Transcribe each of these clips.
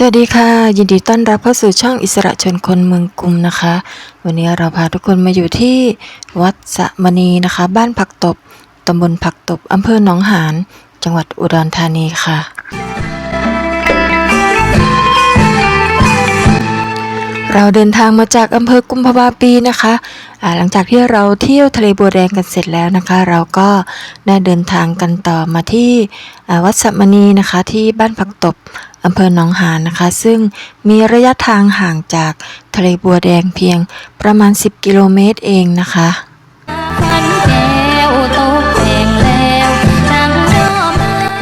สวัสดีค่ะ ยินดีต้อนรับเข้าสู่ช่องอิสระชนคนเมืองกรุงนะคะ วันนี้เราพาทุกคนมาอยู่ที่วัดสะมณีนะคะ บ้านผักตบตำบลผักตบอำเภอหนองหาน จังหวัดอุดรธานีค่ะ เราเดินทางมาจากอำเภอกุมภาวาปีนะคะอ่าหลังจากที่เราเที่ยวทะเลบัวแดงกันเสร็จแล้วนะคะ เราก็ได้เดินทางกันต่อมาที่วัดสัมมณีนะคะ ที่บ้านผักตบ อำเภอหนองหานนะคะ ซึ่งมีระยะทางห่างจากทะเลบัวแดงเพียงประมาณ 10 กิโลเมตรเองนะคะ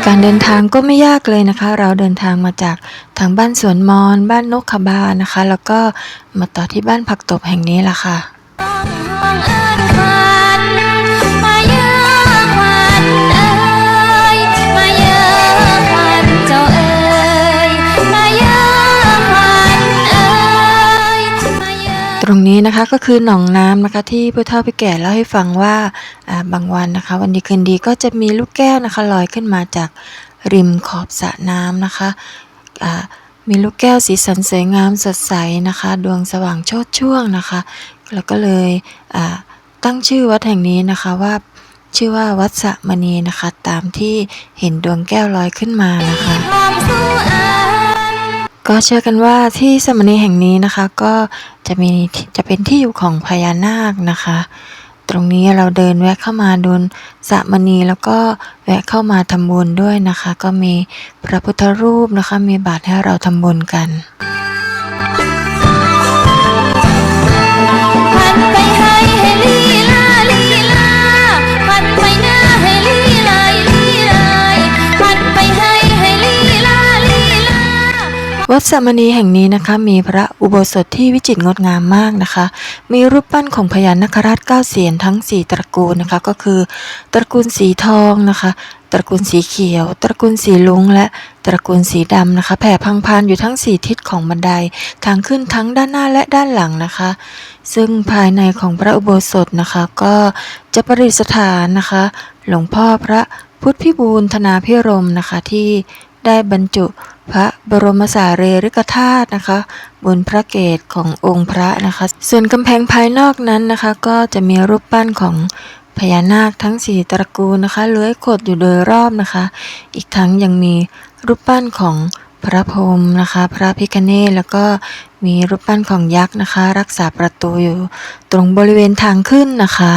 การเดินทางก็ไม่ยากเลยนะคะ เราเดินทางมาจากทางบ้านสวนมอนบ้านนกขบานะคะ แล้วก็มาต่อที่บ้านผักตบแห่งนี้ล่ะค่ะ นะคะก็คือหนองน้ำนะคะที่ผู้เฒ่าผู้แก่เล่าให้ฟังว่าบางวันนะคะ วันดีคืนดีก็จะมีลูกแก้วนะคะลอยขึ้นมาจากริมขอบสระน้ำนะคะมีลูกแก้วสีสันสวยงามสดใสนะคะ ดวงสว่างโชดช่วงนะคะ แล้วก็เลยตั้งชื่อวัดแห่งนี้นะคะว่าชื่อว่าวัดสะมณีนะคะ ตามที่เห็นดวงแก้วลอยขึ้นมานะคะ ก็เชื่อกันว่าที่สมณีแห่งนี้นะคะ ก็ จะมีจะเป็นที่อยู่ของพญานาคนะคะ ตรงนี้เราเดินแวะเข้ามาดูสระมณีแล้วก็แวะเข้ามาทำบุญด้วยนะคะ ก็มีพระพุทธรูปนะคะ มีบาตรให้เราทำบุญกัน วัดสามณีแห่งนี้นะคะ มีพระอุโบสถที่วิจิตรงดงามมากนะคะ มีรูปปั้นของพญานาคราชเก้าเสียนทั้งสี่ตระกูลนะคะ ก็คือตระกูลสีทองนะคะ ตระกูลสีเขียว ตระกูลสีลุงและตระกูลสีดำนะคะ แผ่พังพานอยู่ทั้งสี่ทิศของบันไดทางขึ้นทั้งด้านหน้าและด้านหลังนะคะ ซึ่งภายในของพระอุโบสถนะคะ ก็จะประดิษฐานนะคะ หลวงพ่อพระพุทธพิบูลธนาพิรมนะคะที่ได้บรรจุ พระบรมสารีริกธาตุนะคะ บนพระเกศขององค์พระนะคะ ส่วนกำแพงภายนอกนั้นนะคะ ก็จะมีรูปปั้นของพญานาคทั้งสี่ตระกูลนะคะเลื้อยขดอยู่โดยรอบนะคะ อีกทั้งยังมีรูปปั้นของพระพรหมนะคะ พระพิคเนศแล้วก็มีรูปปั้นของยักษ์นะคะ รักษาประตูอยู่ตรงบริเวณทางขึ้นนะคะ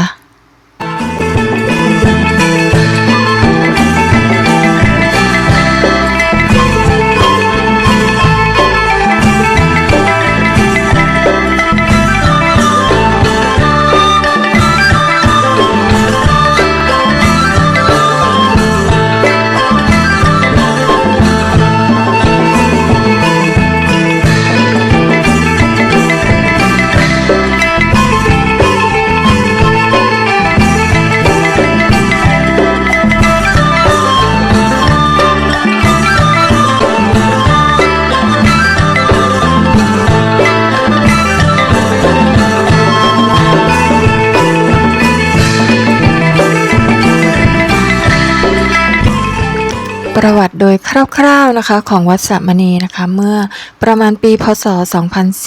ประวัติโดยคร่าวๆนะคะของวัดสัมณีนะคะ เมื่อประมาณปีพศ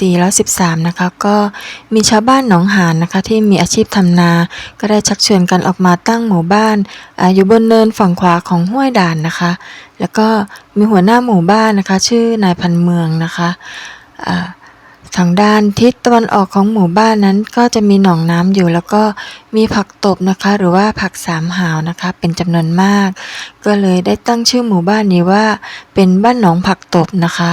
2413 นะคะ ก็มีชาวบ้านหนองหานนะคะ ที่มีอาชีพทำนา ก็ได้ชักชวนกันออกมาตั้งหมู่บ้านอาอยู่บนเนินฝั่งขวาของห้วยด่านนะคะ แล้วก็มีหัวหน้าหมู่บ้านนะคะ ชื่อนายพันเมืองนะคะ ทางด้านทิศตะวันออกของหมู่บ้านนั้นก็จะมีหนองน้ำอยู่ แล้วก็มีผักตบนะคะ หรือว่าผักสามหาวนะคะ เป็นจำนวนมาก ก็เลยได้ตั้งชื่อหมู่บ้านนี้ว่าเป็นบ้านหนองผักตบนะคะ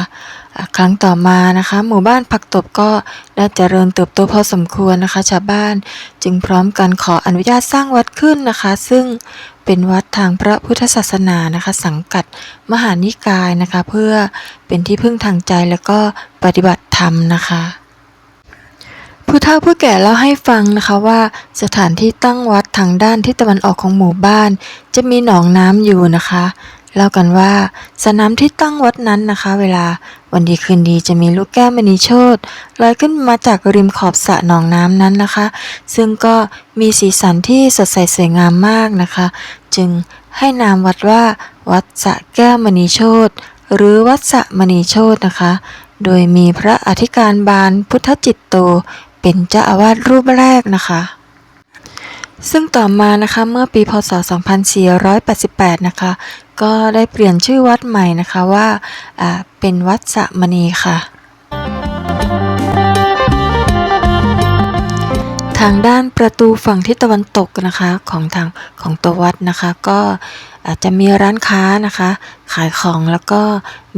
อะครั้งต่อมานะคะ หมู่บ้านผักตบก็ได้เจริญเติบโตพอสมควรนะคะ ชาวบ้านจึงพร้อมกันขออนุญาตสร้างวัดขึ้นนะคะ ซึ่งเป็นวัดทางพระพุทธศาสนานะคะ สังกัดมหานิกายนะคะ เพื่อเป็นที่พึ่งทางใจแล้วก็ปฏิบัติ ธรรมนะคะผู้เฒ่าผู้แก่เล่าให้ฟังนะคะว่าสถานที่ตั้งวัดทางด้านทิศตะวันออกของหมู่บ้าน จะมีหนองน้ำอยู่นะคะเล่ากันว่าสระน้ำที่ตั้งวัดนั้นนะคะ เวลาวันดีคืนดีจะมีลูกแก้วมณีโชตลอยขึ้นมาจากริมขอบสระหนองน้ำนั้นนะคะ ซึ่งก็มีสีสันที่สดใสสวยงามมากนะคะ จึงให้นามวัดว่าวัดสระแก้วมณีโชต หรือวัดสมณีโชตนะคะ โดยมีพระอธิการบาลพุทธจิตโต เป็นเจ้าอาวาสรูปแรกนะคะ ซึ่งต่อมานะคะเมื่อปีพศ 2488 นะคะ ก็ได้เปลี่ยนชื่อวัดใหม่นะคะว่าเป็นวัดสมณีค่ะ ทางด้านประตูฝั่งทิศตะวันตกนะคะของทางของตัววัดนะคะ ก็อาจจะมีร้านค้านะคะ ขายของแล้วก็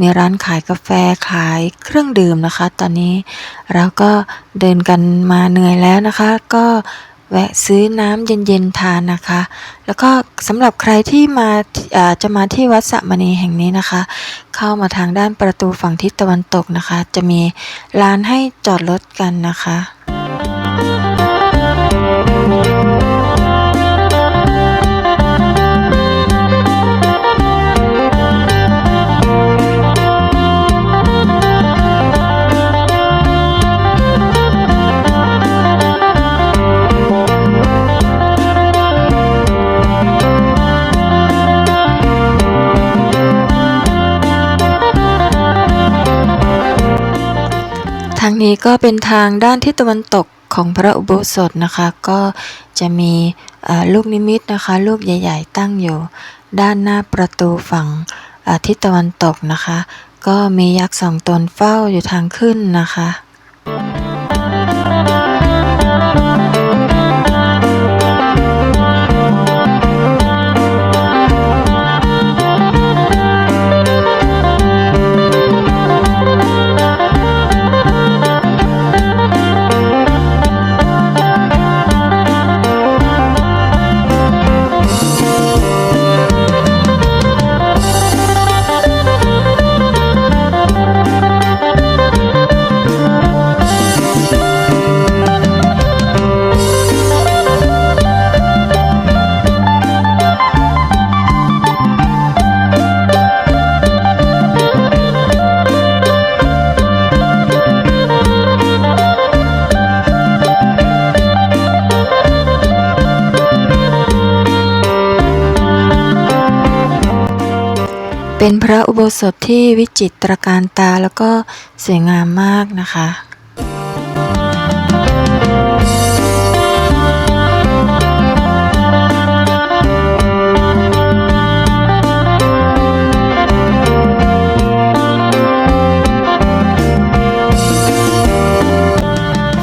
มีร้านขายกาแฟขายเครื่องดื่มนะคะ ตอนนี้เราก็เดินกันมาเหนื่อยแล้วนะคะ ก็แวะซื้อน้ำเย็นๆทานนะคะ แล้วก็สำหรับใครที่มาจะมาที่วัดสะมณีแห่งนี้นะคะ เข้ามาทางด้านประตูฝั่งทิศตะวันตกนะคะ จะมีลานให้จอดรถกันนะคะ นี้ก็เป็นทางด้านทิศตะวันตกของพระอุโบสถนะคะ ก็จะมีลูกนิมิตนะคะลูกใหญ่ ๆ ตั้งอยู่ ด้านหน้าประตูฝั่งทิศตะวันตกนะคะ ก็มียักษ์สองตนเฝ้าอยู่ทางขึ้นนะคะ เป็นพระอุโบสถที่วิจิตรการตาแล้วก็สวยงามมากนะคะ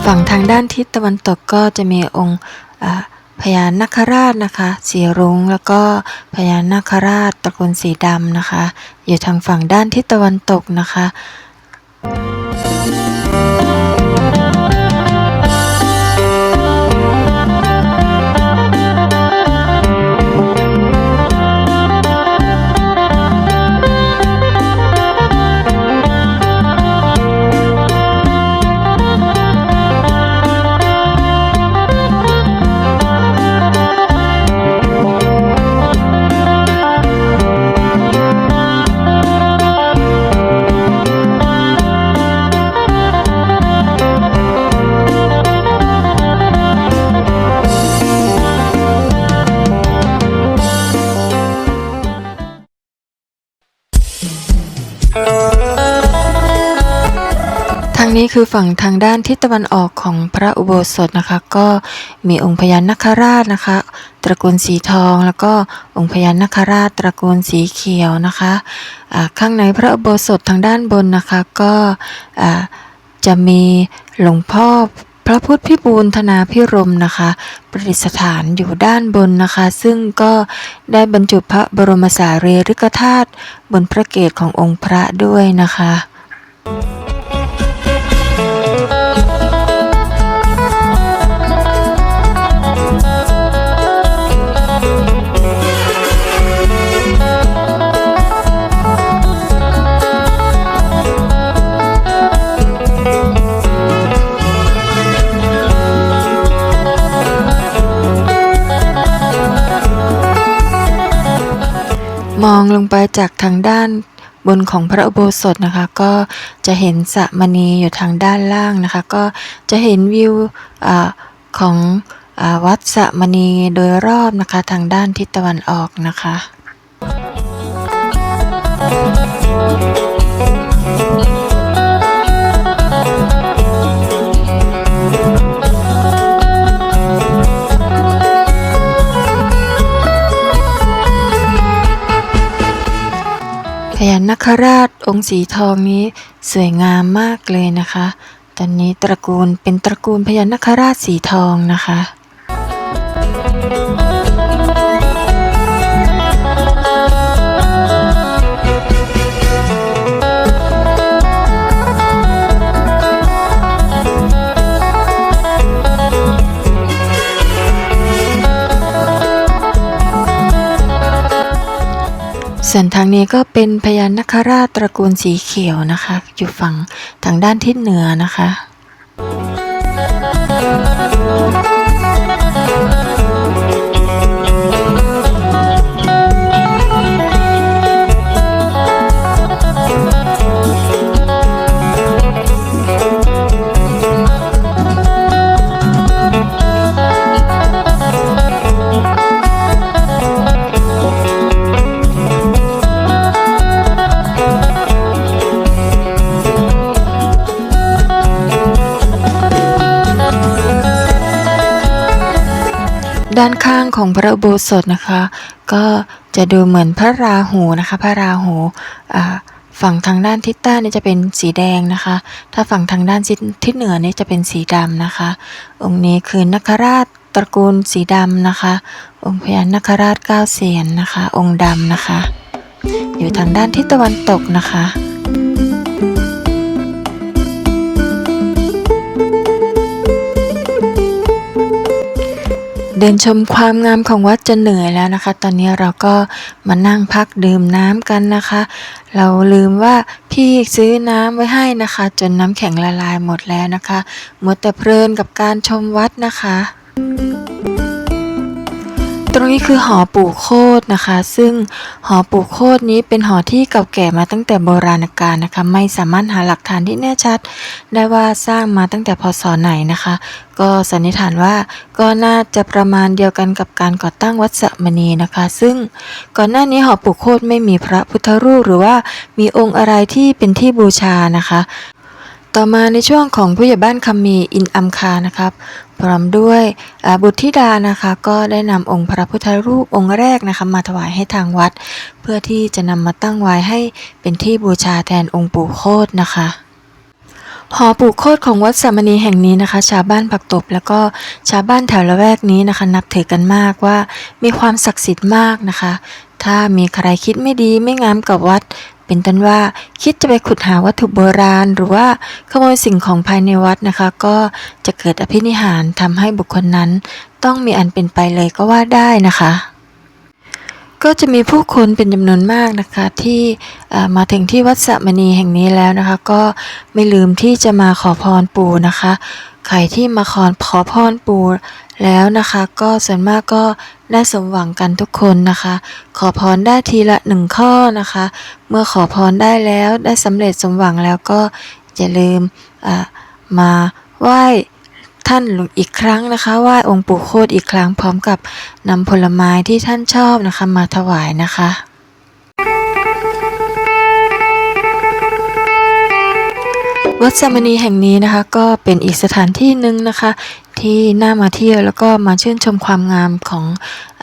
ฝั่งทางด้านทิศตะวันตกก็จะมีองค์ พญานาคราชนะคะ สีรุ้งแล้วก็พญานาคราชตระกูลสีดำนะคะ อยู่ทางฝั่งด้านทิศตะวันตกนะคะ นี้คือฝั่งทางด้านทิศตะวันออกของพระอุโบสถนะคะ ก็มีองค์พญานาคราชนะคะ ตระกูลสีทอง แล้วก็องค์พญานาคราช ตระกูลสีเขียวนะคะอ่าข้างในพระอุโบสถทางด้านบนนะคะก็จะมีหลวงพ่อพระพุทธพิบูลธนาพิรมนะคะ ประดิษฐานอยู่ด้านบนนะคะ ซึ่งก็ได้บรรจุพระบรมสารีริกธาตุบนพระเกศขององค์พระด้วยนะคะ องลงไปจากทางด้านบนของพระอุโบสถนะคะ ก็จะเห็นสระมณีอยู่ทางด้านล่างนะคะ ก็จะเห็นวิวอของอวัดสระมณีโดยรอบนะคะทางด้านทิศตะวันออกนะคะ คราชองค์สีทองนี้สวยงามมากเลยนะคะ ตอนนี้ตระกูลเป็นตระกูลพญานาคราชสีทองนะคะ ส่วนทางนี้ก็เป็นพญานาคราชตระกูลสีเขียวนะคะ อยู่ฝั่งทางด้านทิศเหนือนะคะ พระอุโบสถนะคะ ก็จะดูเหมือนพระราหูนะคะ พระราหูฝั่งทางด้านทิศใต้นี่จะเป็นสีแดงนะคะ ถ้าฝั่งทางด้านทิศเหนือนี่จะเป็นสีดำนะคะ องค์นี้คือนาคราชตระกูลสีดำนะคะ องค์พญานาคราชเก้าเสียนนะคะ องค์ดำนะคะ อยู่ทางด้านทิศตะวันตกนะคะ เดินชมความงามของวัดจะเหนื่อยแล้วนะคะ ตอนนี้เราก็มานั่งพักดื่มน้ำกันนะคะ เราลืมว่าพี่ซื้อน้ำไว้ให้นะคะ จนน้ำแข็งละลายหมดแล้วนะคะหมดแต่เพลินกับการชมวัดนะคะ รงนี้คือหอปู่โคตนะคะ ซึ่งหอปู่โคตนี้เป็นหอที่เก่าแก่มาตั้งแต่โบราณกาลนะคะ ไม่สามารถหาหลักฐานที่แน่ชัด ได้ว่าสร้างมาตั้งแต่พศไหนนะคะ ก็สันนิษฐานว่าก็น่าจะประมาณเดียวกันกับการก่อตั้งวัดสะมณีนะคะ ซึ่งก่อนหน้านี้หอปู่โคตไม่มีพระพุทธรูปหรือว่ามีองค์อะไรที่เป็นที่บูชานะคะ ต่อมาในช่วงของผู้ใหญ่บ้านคำมีอินอัมคานะครับ พร้อมด้วยบุตรธิดานะคะก็ได้นำองค์พระพุทธรูปองค์แรกนะคะมาถวายให้ทางวัด เพื่อที่จะนำมาตั้งไว้ให้เป็นที่บูชาแทนองค์ปู่โคตนะคะหอปู่โคตรของวัดสามณีแห่งนี้นะคะ ชาวบ้านผักตบ แล้วก็ชาวบ้านแถวละแวกนี้นะคะ นับถือกันมากว่ามีความศักดิ์สิทธิ์มากนะคะ ถ้ามีใครคิดไม่ดีไม่งามกับวัด เป็นต้นว่าคิดจะไปขุดหาวัตถุโบราณ หรือว่าขโมยสิ่งของภายในวัดนะคะ ก็จะเกิดอภินิหารทำให้บุคคลนั้น ต้องมีอันเป็นไปเลยก็ว่าได้นะคะ ก็จะมีผู้คนเป็นจำนวนมากนะคะที่มาถึงที่วัดสะมณีแห่งนี้แล้วนะคะ ก็ไม่ลืมที่จะมาขอพรปู่นะคะใครที่มาขอขอพรปู่แล้วนะคะ ก็ส่วนมากก็ได้สมหวังกันทุกคนนะคะ ขอพรได้ทีละหนึ่งข้อนะคะ เมื่อขอพรได้แล้วได้สำเร็จสมหวังแล้วก็อย่าลืมมาไหว้ ท่านอีกครั้งนะคะไหว้องค์ปู่โคตรอีกครั้งพร้อมกับนำผลไม้ที่ท่านชอบนะคะมาถวายนะคะวัดสามณีแห่งนี้นะคะก็เป็นอีกสถานที่หนึ่งนะคะ ที่น่ามาเที่ยวแล้วก็มาชื่นชมความงามของ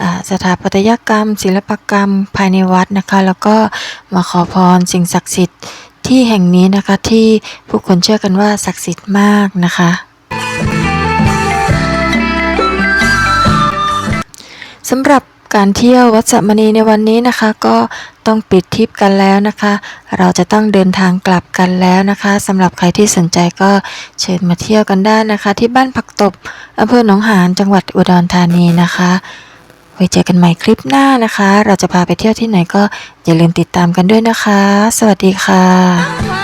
อสถาปัตยกรรม ศิลปกรรมภายในวัดนะคะ แล้วก็มาขอพรสิ่งศักดิ์สิทธิ์ที่แห่งนี้นะคะที่ผู้คนเชื่อกันว่าศักดิ์สิทธิ์มากนะคะ สำหรับการเที่ยววัดสมณีในวันนี้นะคะ ก็ต้องปิดทริปกันแล้วนะคะ เราจะต้องเดินทางกลับกันแล้วนะคะสำหรับใครที่สนใจก็เชิญมาเที่ยวกันได้นะคะ ที่บ้านผักตบอำเภอหนองหานจังหวัดอุดรธานีนะคะไว้เจอกันใหม่คลิปหน้านะคะ เราจะพาไปเที่ยวที่ไหนก็อย่าลืมติดตามกันด้วยนะคะ สวัสดีค่ะ